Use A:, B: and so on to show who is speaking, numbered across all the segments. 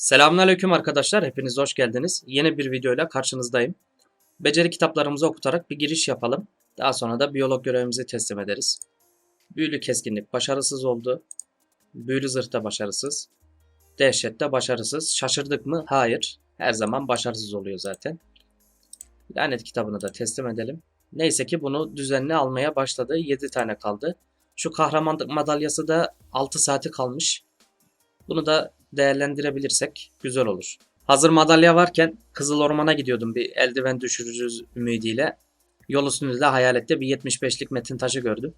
A: Selamünaleyküm arkadaşlar. Hepiniz hoş geldiniz. Yeni bir videoyla karşınızdayım. Beceri kitaplarımızı okutarak bir giriş yapalım. Daha sonra da biyolog görevimizi teslim ederiz. Büyülü keskinlik başarısız oldu. Büyülü zırhta başarısız. Dehşette başarısız. Şaşırdık mı? Hayır. Her zaman başarısız oluyor zaten. Lanet kitabını da teslim edelim. Neyse ki bunu düzenli almaya başladı. 7 tane kaldı. Şu kahramanlık madalyası da 6 saati kalmış. Bunu da değerlendirebilirsek güzel olur. Hazır madalya varken Kızıl Orman'a gidiyordum bir eldiven düşürücüz ümidiyle. Yol üstünde de hayalette bir 75'lik metin taşı gördüm.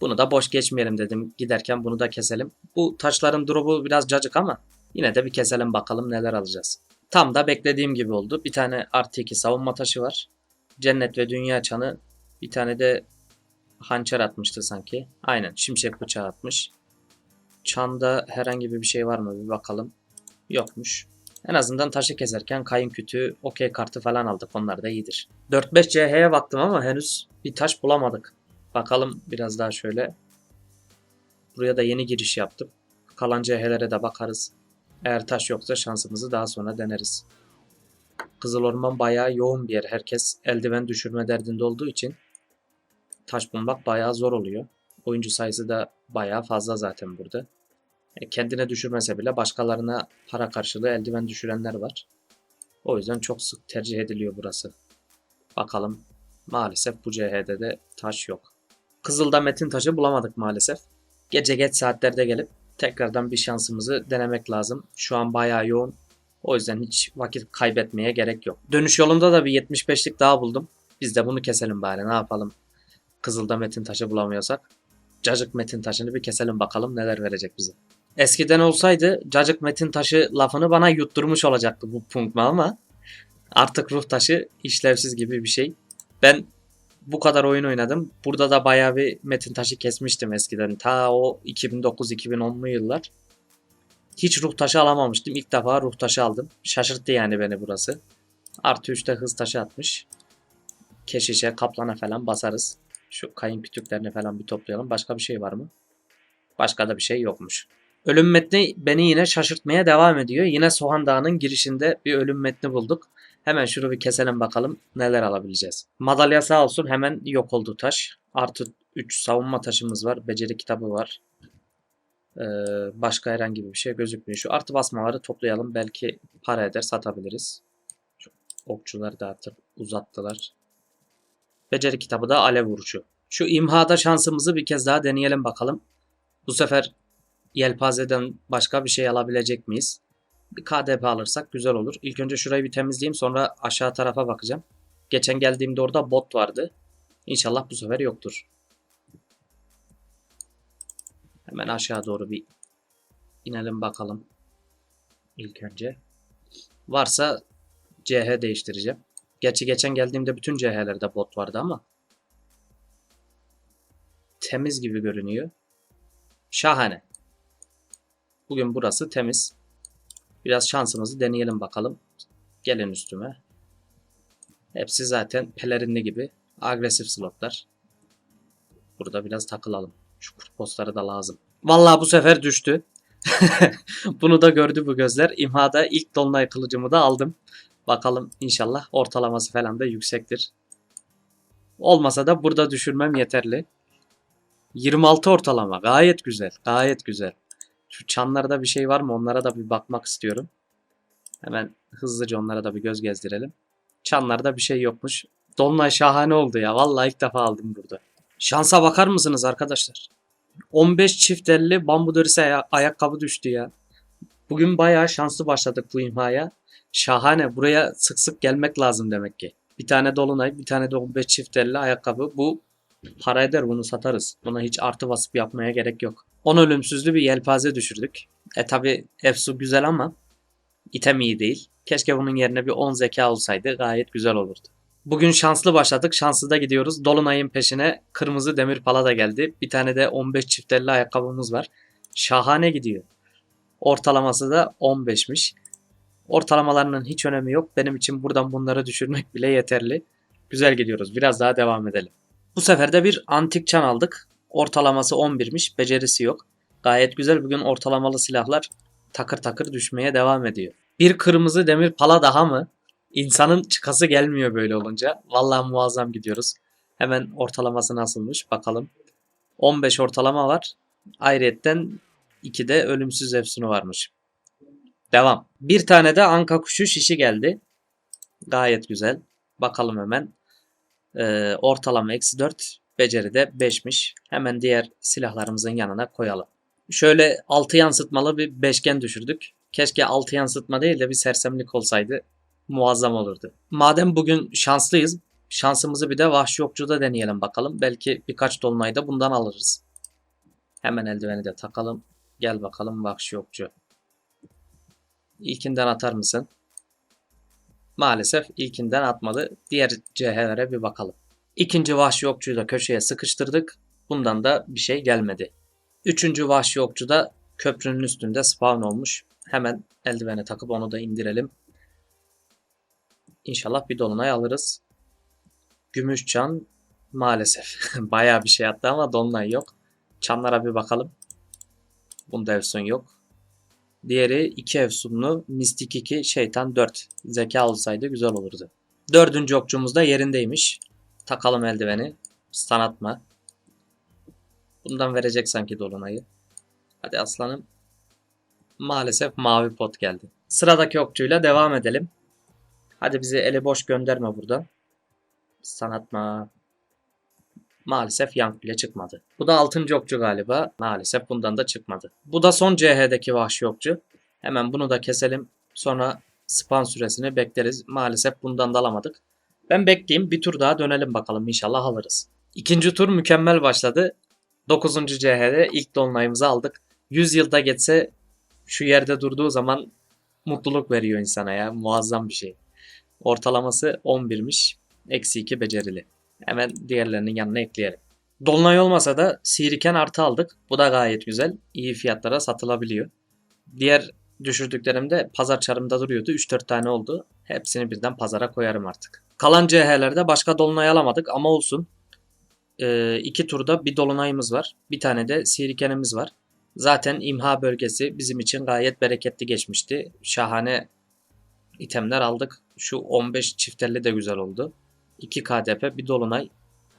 A: Bunu da boş geçmeyelim dedim. Giderken bunu da keselim. Bu taşların drop'u biraz cacık ama yine de bir keselim bakalım neler alacağız. Tam da beklediğim gibi oldu. Bir tane artı 2 savunma taşı var. Cennet ve Dünya Çanı. Bir tane de hançer atmıştı sanki. Aynen şimşek bıçağı atmış. Çanda herhangi bir şey var mı bir bakalım. Yokmuş. En azından taşı keserken kayın kütüğü, okey kartı falan aldık. Onlar da iyidir. 4-5 CH'ye baktım ama henüz bir taş bulamadık. Bakalım biraz daha şöyle. Buraya da yeni giriş yaptım. Kalan CH'lere de bakarız. Eğer taş yoksa şansımızı daha sonra deneriz. Kızıl Orman bayağı yoğun bir yer. Herkes eldiven düşürme derdinde olduğu için taş bulmak bayağı zor oluyor. Oyuncu sayısı da bayağı fazla zaten burada. E, Kendine düşürmese bile başkalarına para karşılığı eldiven düşürenler var. O yüzden çok sık tercih ediliyor burası. Bakalım. Maalesef bu CH'de de taş yok. Kızıl'da metin taşı bulamadık maalesef. Gece geç saatlerde gelip tekrardan bir şansımızı denemek lazım. Şu an bayağı yoğun. O yüzden hiç vakit kaybetmeye gerek yok. Dönüş yolunda da bir 75'lik daha buldum. Biz de bunu keselim bari ne yapalım. Kızıl'da metin taşı bulamıyorsak Cacık Metin Taşı'nı bir keselim bakalım neler verecek bize. Eskiden olsaydı Cacık Metin Taşı lafını bana yutturmuş olacaktı bu punkma ama artık ruh taşı işlevsiz gibi bir şey. Ben bu kadar oyun oynadım. Burada da bayağı bir Metin Taşı kesmiştim eskiden. Ta o 2009-2010'lu yıllar. Hiç ruh taşı alamamıştım. İlk defa ruh taşı aldım. Şaşırttı yani beni burası. Artı 3'te hız taşı atmış. Keşişe, kaplana falan basarız. Şu kayın kütüklerini falan bir toplayalım. Başka bir şey var mı? Başka da bir şey yokmuş. Ölüm metni beni yine şaşırtmaya devam ediyor. Yine Soğan Dağı'nın girişinde bir ölüm metni bulduk. Hemen şunu bir keselim bakalım neler alabileceğiz. Madalya sağ olsun hemen yok oldu taş. Artı 3 savunma taşımız var. Beceri kitabı var. Ee, başka herhangi bir şey gözükmüyor. Şu artı basmaları toplayalım. Belki para eder satabiliriz. Şu okçuları da artık uzattılar. Beceri kitabı da alev vuruşu. Şu imhada şansımızı bir kez daha deneyelim bakalım. Bu sefer yelpazeden başka bir şey alabilecek miyiz? Bir KDP alırsak güzel olur. İlk önce şurayı bir temizleyeyim sonra aşağı tarafa bakacağım. Geçen geldiğimde orada bot vardı. İnşallah bu sefer yoktur. Hemen aşağı doğru bir inelim bakalım. İlk önce. Varsa CH değiştireceğim. Gerçi geçen geldiğimde bütün CH'lerde bot vardı ama temiz gibi görünüyor. Şahane. Bugün burası temiz. Biraz şansımızı deneyelim bakalım. Gelin üstüme. Hepsi zaten pelerinli gibi. Agresif slotlar. Burada biraz takılalım. Şu kurt postları da lazım. Vallahi bu sefer düştü. Bunu da gördü bu gözler. İmhada ilk dolunay kılıcımı da aldım. Bakalım inşallah ortalaması falan da yüksektir. Olmasa da burada düşürmem yeterli. 26 ortalama gayet güzel gayet güzel. Şu çanlarda bir şey var mı onlara da bir bakmak istiyorum. Hemen hızlıca onlara da bir göz gezdirelim. Çanlarda bir şey yokmuş. Dolunay şahane oldu ya. Vallahi ilk defa aldım burada. Şansa bakar mısınız arkadaşlar? 15 çift elli bambu derisi aya- ayakkabı düştü ya. Bugün bayağı şanslı başladık bu imhaya. Şahane. Buraya sık sık gelmek lazım demek ki. Bir tane dolunay, bir tane de 15 çift elli ayakkabı. Bu para eder bunu satarız. Buna hiç artı basıp yapmaya gerek yok. 10 ölümsüzlü bir yelpaze düşürdük. E tabi Efsu güzel ama item iyi değil. Keşke bunun yerine bir 10 zeka olsaydı gayet güzel olurdu. Bugün şanslı başladık. Şanslı da gidiyoruz. Dolunay'ın peşine kırmızı demir pala da geldi. Bir tane de 15 çift elli ayakkabımız var. Şahane gidiyor. Ortalaması da 15'miş. Ortalamalarının hiç önemi yok. Benim için buradan bunları düşürmek bile yeterli. Güzel gidiyoruz. Biraz daha devam edelim. Bu sefer de bir antik çan aldık. Ortalaması 11'miş. Becerisi yok. Gayet güzel. Bugün ortalamalı silahlar takır takır düşmeye devam ediyor. Bir kırmızı demir pala daha mı? İnsanın çıkası gelmiyor böyle olunca. Vallahi muazzam gidiyoruz. Hemen ortalaması nasılmış bakalım. 15 ortalama var. Ayrıyetten 2 de ölümsüz efsunu varmış. Devam. Bir tane de anka kuşu şişi geldi. Gayet güzel. Bakalım hemen. Ee, ortalama eksi 4. Beceri de 5'miş. Hemen diğer silahlarımızın yanına koyalım. Şöyle 6 yansıtmalı bir beşgen düşürdük. Keşke 6 yansıtma değil de bir sersemlik olsaydı muazzam olurdu. Madem bugün şanslıyız, şansımızı bir de vahşi okçuda deneyelim bakalım. Belki birkaç dolunayda bundan alırız. Hemen eldiveni de takalım. Gel bakalım vahşi okçu. İlkinden atar mısın? Maalesef ilkinden atmadı. Diğer CH'lere bir bakalım. İkinci vahşi okçuyu da köşeye sıkıştırdık. Bundan da bir şey gelmedi. Üçüncü vahşi okçu da köprünün üstünde spawn olmuş. Hemen eldiveni takıp onu da indirelim. İnşallah bir dolunay alırız. Gümüş çan maalesef. Bayağı bir şey attı ama dolunay yok. Çanlara bir bakalım. Bunda efsun yok. Diğeri 2 efsunlu Mistik 2 Şeytan 4. Zeka olsaydı güzel olurdu. Dördüncü okçumuz da yerindeymiş. Takalım eldiveni. Stun atma. Bundan verecek sanki dolunayı. Hadi aslanım. Maalesef mavi pot geldi. Sıradaki okçuyla devam edelim. Hadi bizi eli boş gönderme buradan. Sanatma. Maalesef yank bile çıkmadı. Bu da 6. okçu galiba. Maalesef bundan da çıkmadı. Bu da son CH'deki vahşi okçu. Hemen bunu da keselim. Sonra span süresini bekleriz. Maalesef bundan da alamadık. Ben bekleyeyim. Bir tur daha dönelim bakalım. İnşallah alırız. İkinci tur mükemmel başladı. 9. CH'de ilk dolunayımızı aldık. 100 yılda geçse şu yerde durduğu zaman mutluluk veriyor insana ya. Muazzam bir şey. Ortalaması 11'miş. Eksi 2 becerili. Hemen diğerlerinin yanına ekleyelim. Dolunay olmasa da sihiriken artı aldık. Bu da gayet güzel. İyi fiyatlara satılabiliyor. Diğer düşürdüklerimde pazar çarımda duruyordu. 3-4 tane oldu. Hepsini birden pazara koyarım artık. Kalan CH'lerde başka dolunay alamadık ama olsun. Ee, iki turda bir dolunayımız var. Bir tane de sihirikenimiz var. Zaten imha bölgesi bizim için gayet bereketli geçmişti. Şahane itemler aldık. Şu 15 çiftelli de güzel oldu. 2 KDP bir dolunay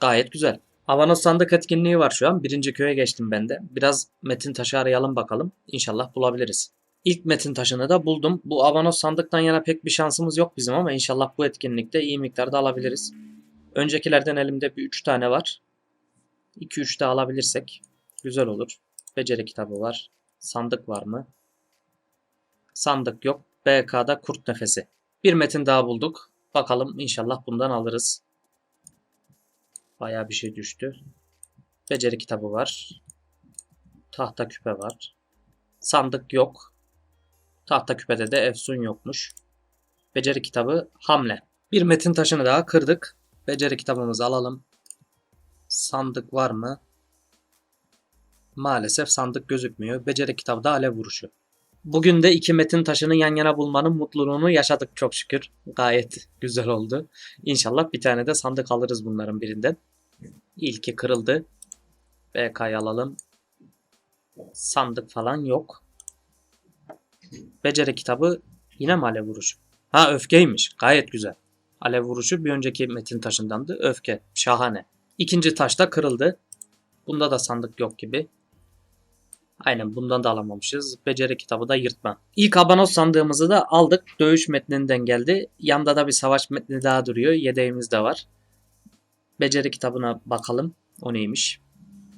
A: gayet güzel. Avanos sandık etkinliği var şu an. Birinci köye geçtim ben de. Biraz metin taşı arayalım bakalım. İnşallah bulabiliriz. İlk metin taşını da buldum. Bu Avanos sandıktan yana pek bir şansımız yok bizim ama inşallah bu etkinlikte iyi miktarda alabiliriz. Öncekilerden elimde bir 3 tane var. 2-3 de alabilirsek güzel olur. Beceri kitabı var. Sandık var mı? Sandık yok. BK'da kurt nefesi. Bir metin daha bulduk. Bakalım inşallah bundan alırız. Baya bir şey düştü. Beceri kitabı var. Tahta küpe var. Sandık yok. Tahta küpede de efsun yokmuş. Beceri kitabı hamle. Bir metin taşını daha kırdık. Beceri kitabımızı alalım. Sandık var mı? Maalesef sandık gözükmüyor. Beceri kitabı da alev vuruşu. Bugün de iki metin taşını yan yana bulmanın mutluluğunu yaşadık çok şükür. Gayet güzel oldu. İnşallah bir tane de sandık alırız bunların birinden. İlki kırıldı. BK'yı alalım. Sandık falan yok. Beceri kitabı yine mi alev vuruşu? Ha öfkeymiş. Gayet güzel. Alev vuruşu bir önceki metin taşındandı. Öfke. Şahane. İkinci taş da kırıldı. Bunda da sandık yok gibi. Aynen bundan da alamamışız. Beceri kitabı da yırtma. İlk abanos sandığımızı da aldık. Dövüş metninden geldi. Yanda da bir savaş metni daha duruyor. Yedeğimiz de var. Beceri kitabına bakalım. O neymiş?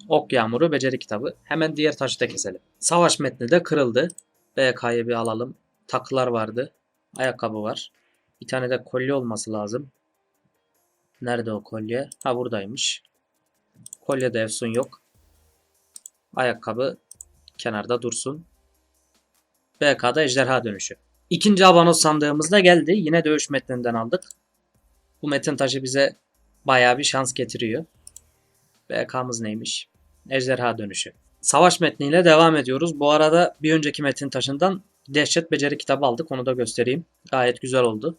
A: Ok yağmuru beceri kitabı. Hemen diğer taşı da keselim. Savaş metni de kırıldı. BK'yı bir alalım. Takılar vardı. Ayakkabı var. Bir tane de kolye olması lazım. Nerede o kolye? Ha buradaymış. Kolyede efsun yok. Ayakkabı kenarda dursun. BK'da ejderha dönüşü. İkinci abanos sandığımız da geldi. Yine dövüş metninden aldık. Bu metin taşı bize baya bir şans getiriyor. BK'mız neymiş? Ejderha dönüşü. Savaş metniyle devam ediyoruz. Bu arada bir önceki metin taşından dehşet beceri kitabı aldık. Onu da göstereyim. Gayet güzel oldu.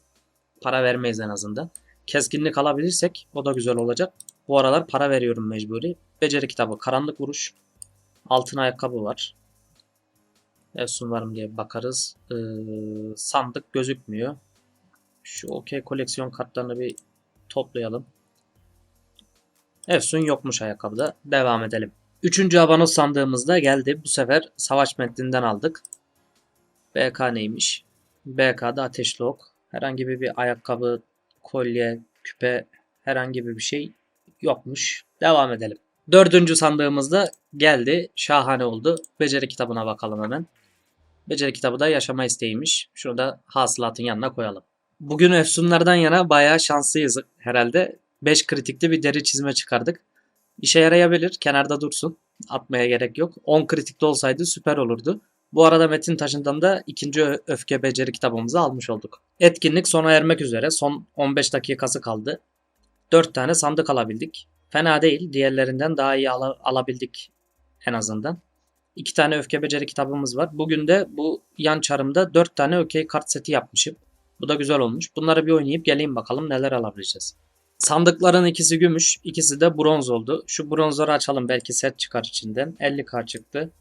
A: Para vermeyiz en azından. Keskinlik alabilirsek o da güzel olacak. Bu aralar para veriyorum mecburi. Beceri kitabı, karanlık vuruş, altın ayakkabı var. Efsun var mı diye bakarız. Ee, sandık gözükmüyor. Şu OK koleksiyon kartlarını bir toplayalım. Efsun yokmuş ayakkabıda. Devam edelim. Üçüncü abanoz sandığımızda geldi. Bu sefer savaş metninden aldık. BK neymiş? BK'da ateşli ok. Herhangi bir, bir ayakkabı, kolye, küpe herhangi bir şey yokmuş. Devam edelim. Dördüncü sandığımızda geldi. Şahane oldu. Beceri kitabına bakalım hemen. Beceri kitabı da yaşama isteğiymiş. Şunu da hasılatın yanına koyalım. Bugün Efsunlardan yana bayağı şanslıyız herhalde. 5 kritikli bir deri çizme çıkardık. İşe yarayabilir. Kenarda dursun. Atmaya gerek yok. 10 kritikli olsaydı süper olurdu. Bu arada Metin Taşı'ndan da ikinci öfke beceri kitabımızı almış olduk. Etkinlik sona ermek üzere. Son 15 dakikası kaldı. 4 tane sandık alabildik. Fena değil. Diğerlerinden daha iyi ala- alabildik en azından. 2 tane öfke beceri kitabımız var. Bugün de bu yan çarımda 4 tane ökey kart seti yapmışım. Bu da güzel olmuş. Bunları bir oynayıp geleyim bakalım neler alabileceğiz. Sandıkların ikisi gümüş, ikisi de bronz oldu. Şu bronzları açalım belki set çıkar içinden. 50k çıktı.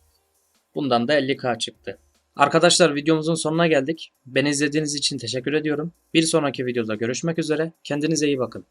A: Bundan da 50k çıktı. Arkadaşlar videomuzun sonuna geldik. Beni izlediğiniz için teşekkür ediyorum. Bir sonraki videoda görüşmek üzere. Kendinize iyi bakın.